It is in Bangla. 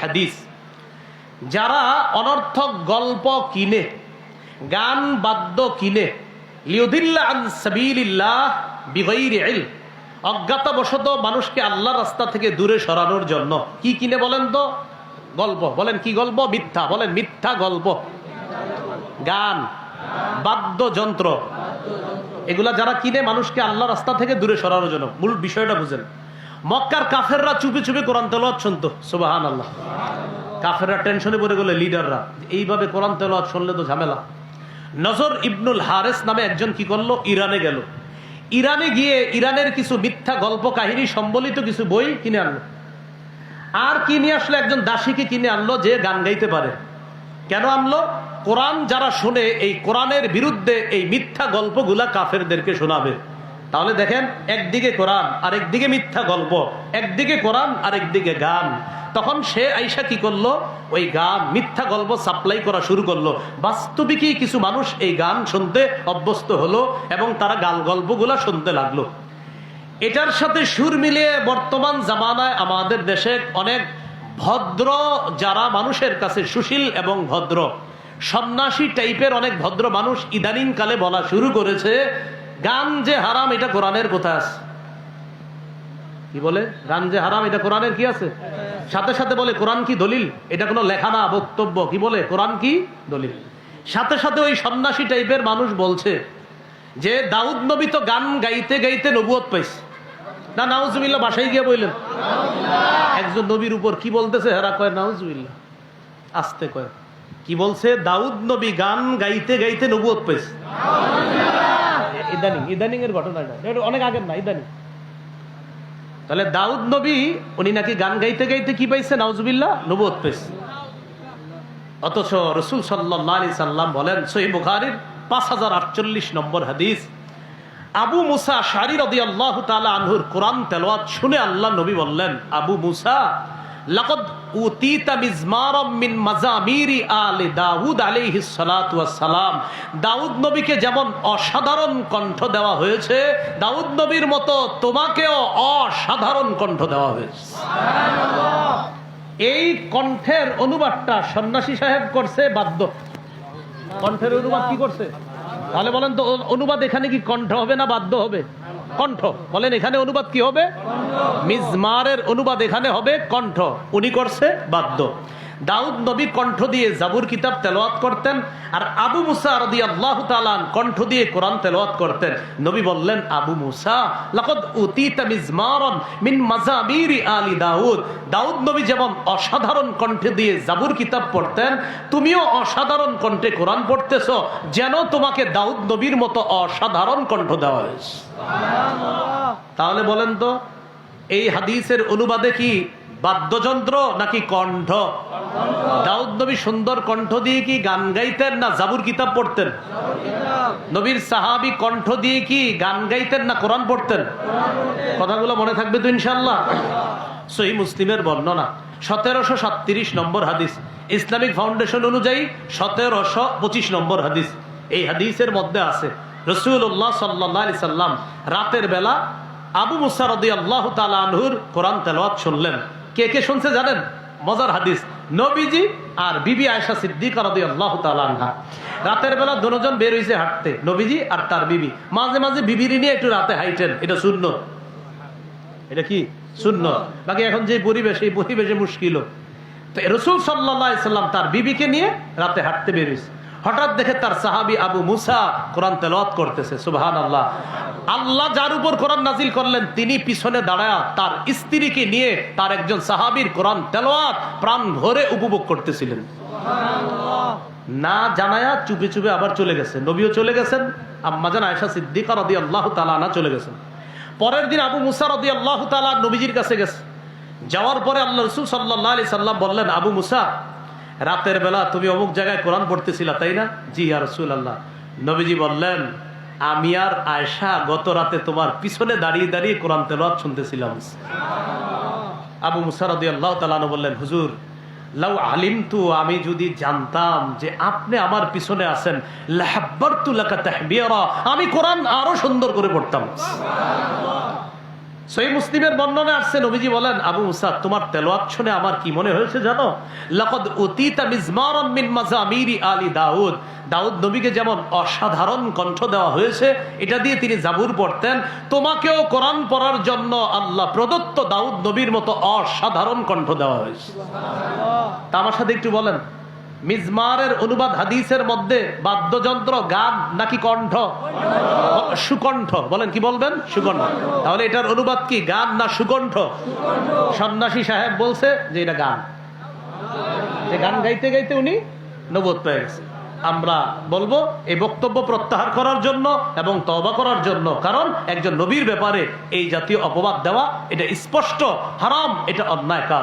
হাদিস। যারা অনর্থক গল্প কিনে, গান বাদ্য কিনে অজ্ঞাতবশত মানুষকে আল্লাহ রাস্তা থেকে দূরে সরানোর জন্য, কি কিনে বলেন তো? গল্প। বলেন, কি গল্প? মিথ্যা। বলেন, মিথ্যা গল্প। গান বাদ্যযন্ত্র এগুলা যারা কিনে, মানুষকে আল্লাহ রাস্তা থেকে দূরে সরানোর জন্য। মূল বিষয়টা বুঝেন। মক্কার কাফেররা চুপি চুপি কোরআন তেলাওয়াত শুনতো। সুবাহান আল্লাহ কাফেররা টেনশনে পড়ে গেলে লিডাররা। এইভাবে কোরআন তেলাওয়াত শুনলে তো ঝামেলা। নজর ইবনুল হারেস নামে একজন কি করল? ইরানে গেল। ইরানে গিয়ে ইরানের কিছু মিথ্যা গল্প কাহিনী সম্বলিত কিছু বই কিনে আনলো। আর কি নিয়ে আসলো? একজন দাসীকে কিনে আনলো যে গান গাইতে পারে। কেন আনলো? কোরআন যারা শুনে, এই কোরআনের বিরুদ্ধে এই মিথ্যা গল্পগুলা কাফেরদেরকে শোনাবে। তাহলে দেখেন, একদিকে কোরআন আর একদিকে মিথ্যা গল্প, একদিকে কোরআন আর একদিকে গান। তখন সে আইসা কি করল? ওই গান, মিথ্যা গল্প সাপ্লাই করা শুরু করল। বাস্তবিকই কিছু মানুষ এই গান শুনতে অভ্যস্ত হলো এবং তারা গাল গল্পগুলা শুনতে লাগল। এটার সাথে সুর মিলিয়ে বর্তমান জামানায় আমাদের দেশে অনেক ভদ্র যারা মানুষের কাছে সুশীল এবং ভদ্র, সন্ন্যাসী টাইপের অনেক ভদ্র মানুষ ইদানিং কালে বলা শুরু করেছে গান যে হারাম, এটা কোরআনের কোথায় আছে। কি বলে? গান যে হারাম, এটা কোরআনের কি আছে? সাথে সাথে বলে, কোরআন কি দলিল? এটা কোনো লেখা না, বক্তব্য। কি বলে? কোরআন কি দলিল? সাথে সাথে ওই সন্ন্যাসী টাইপের মানুষ বলছে যে, দাউদ নবী তো গান গাইতে গাইতে নবুয়ত পাইছে। না, নাউজুবিল্লাহ, বাসায় গিয়ে বললেন। একজন নবীর উপর কি বলতেছে? হেরা কয়, নাউজুবিল্লাহ। আসতে কয়। কি বলছে? দাউদ নবী গান গাইতে গাইতে নবুয়ত পাইছে। ইদানিং ইদানিং এর ঘটনা এটা। অনেক আগের না, ইদানিং। তাহলে দাউদ নবী, উনি নাকি গান গাইতে গাইতে কি পাইছে? নাউজুবিল্লাহ নবুয়ত পাইছে। অথচ রসুল সাল্লাহ আলি সাল্লাম বলেন সহি বুখারির পাঁচ হাজার আটচল্লিশ নম্বর হাদিস, আবু মুসা শারি রদি আল্লাহ তালা আনহুর কোরআন তেলোয়াত শুনে আল্লাহ নবী বললেন, আবু মুসা, লাকদ মিন মাজামিরি দাউদ সালাম দাউদ নবীকে যেমন অসাধারণ কণ্ঠ দেওয়া হয়েছে, দাউদ নবীর মতো তোমাকেও অসাধারণ কণ্ঠ দেওয়া হয়েছে। এই কণ্ঠের অনুবাদটা সন্ন্যাসী সাহেব করছে, বাধ্য। কণ্ঠের অনুবাদ কি করছে? তাহলে বলেন তো, অনুবাদ এখানে কি কণ্ঠ হবে না বাধ্য হবে? কণ্ঠ। বলেন এখানে অনুবাদ কি হবে? মিজমারের অনুবাদ এখানে হবে কণ্ঠ। উনি করছে বাদ্য। দাউদ নবী কণ্ঠ দিয়ে জাবুর কিতাব তেলাওয়াত করতেন আর আবু মুসা রদি আল্লাহ তালান কণ্ঠ দিয়ে কোরআন তেলাওয়াত করতেন। নবী বললেন আবু মুসা লাকদ উতিতা মিজমারন মিন মাজামিরি আলী দাউদ। দাউদ নবী যেমন অসাধারণ কণ্ঠে দিয়ে জাবুর কিতাব পড়তেন তুমিও অসাধারণ কণ্ঠে কোরআন পড়তেছ যেন তোমাকে দাউদ নবীর মতো অসাধারণ কণ্ঠ দেওয়া হয়েছে। তাহলে বলেন তো এই হাদিসের অনুবাদে কি বাদ্যযন্ত্র নাকি কণ্ঠ? দাউদ নবী সুন্দর কণ্ঠ দিয়ে কি গান গাইতেন না জাবুর কিতাব পড়তেন? নবীর সাহাবি কণ্ঠ দিয়ে কি গান গাইতেন না কোরআন পড়তেন? কথাগুলো মনে থাকবে তো ইনশাল্লাহ সহি মুসলিমের বর্ণনা। সতেরোশো সাতত্রিশ নম্বর হাদিস। ইসলামিক ফাউন্ডেশন অনুযায়ী সতেরোশো পঁচিশ নম্বর হাদিস। এই হাদিসের মধ্যে আছে রসুল্লাহ সাল্লাহ সাল্লাম রাতের বেলা আবু মুসারদি আল্লাহ আনহুর কোরআন তেলাওয়াত শুনলেন। কে কে শুনছে জানেন? মজার হাদিস। নবীজি আর বিবি আয়সা সিদ্দিকা রাতের বেলা দুজন বের হয়েছে হাঁটতে, নবীজি আর তার বিবি। মাঝে মাঝে বিবির নিয়ে একটু রাতে হাইটেন, এটা শূন্য। এটা কি? শূন্য। বাকি এখন যে পরিবেশ, এই পরিবেশে মুশকিল তো রসুল সাল্লাহ সাল্লাম তার বিবিকে নিয়ে রাতে হাঁটতে বেরিয়েছে হঠাৎ দেখে তার সাহাবি আবু মুসা কোরআন তেলাওয়াত করতেছে সুবহান আল্লাহ আল্লাহ যার উপর কোরআন নাজিল করলেন তিনি পিছনে দাঁড়ায় তার স্ত্রীকে নিয়ে তার একজন সাহাবীর কোরআন তেলাওয়াত প্রাণ ভরে উপভোগ করতেছিলেন। না জানায়া চুপে চুপে আবার চলে গেছে। নবীও চলে গেছেন আম্মাজান আয়সা সিদ্দিকা রদি আল্লাহ তালা চলে গেছেন। পরের দিন আবু মুসা রদি আল্লাহ তালা নবীজির কাছে গেছে। যাওয়ার পরে আল্লাহ রসুল সাল্লাহ আলি সাল্লাম বললেন আবু মুসা রাতের বেলা তুমি অমুক জায়গায় কোরআন পড়তেছিলা তাই না? জি আর রসুল আল্লাহ নবীজি বললেন আমি আর আয়সা গত রাতে তোমার পিছনে দাঁড়িয়ে দাঁড়িয়ে কোরআন তেলাওয়াত শুনতেছিলাম। আবু মুসারদি আল্লাহ তালানো বললেন হুজুর লাউ আলিম তু আমি যদি জানতাম যে আপনি আমার পিছনে আছেন লাকা তাহবিয়ারা আমি কোরআন আরও সুন্দর করে পড়তাম। সই মুসলিমের বর্ণনা আসছে নবীজি বলেন আবু মুসা তোমার তেলোয়াত শুনে আমার কি মনে হয়েছে জানো? লাকাদ উতিতা মিজমারান মিন মাজামিরি আলী দাউদ। দাউদ নবীকে যেমন অসাধারণ কণ্ঠ দেওয়া হয়েছে এটা দিয়ে তিনি জাবুর পড়তেন। তোমাকেও কোরআন পড়ার জন্য আল্লাহ প্রদত্ত দাউদ নবীর মতো অসাধারণ কণ্ঠ দেওয়া হয়েছে। তা আমার সাথে একটু বলেন। মিজমারের অনুবাদ হাদিসের মধ্যে বাদ্যযন্ত্র, গান নাকি কণ্ঠ? সুকণ্ঠ। বলেন, কি বলবেন? সুকণ্ঠ। তাহলে এটার অনুবাদ কি, গান না সুকণ্ঠ? সন্ন্যাসী সাহেব বলছে যে এটা গান। যে গান গাইতে গাইতে উনি নবত পেয়ে গেছে। আমরা বলব, এই বক্তব্য প্রত্যাহার করার জন্য এবং তবা করার জন্য। কারণ একজন নবীর ব্যাপারে এই জাতীয় অপবাদ দেওয়া, এটা স্পষ্ট, হারাম, এটা অন্যায় কাজ।